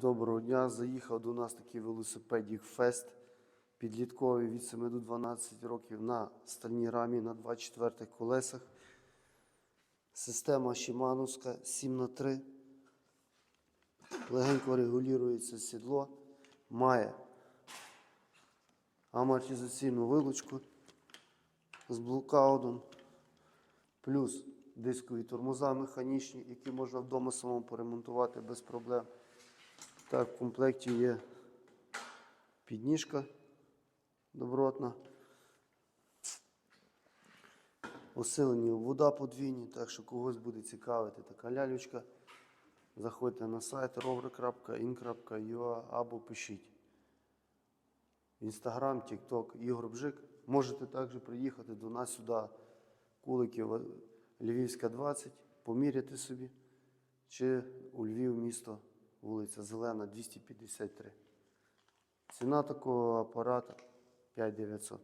Доброго дня. Заїхав до нас такий велосипедік Фест підлітковий від 7 до 12 років на стальній рамі на 24 колесах. Система Шимановська 7х3. Легенько регулюється сідло. Має амортизаційну вилучку з блокаутом. Плюс дискові тормоза механічні, які можна вдома самому поремонтувати без проблем. Так, в комплекті є підніжка добротна. Усилені вода подвійні, так що когось буде цікавити така лялючка. Заходьте на сайт rover.in.ua або пишіть. Інстаграм, Тікток, Ігор Бжик. Можете також приїхати до нас сюди, Куликів, Львівська 20, поміряти собі. Чи у Львів місто, вулиця Зелена, 253. Ціна такого апарата 5900.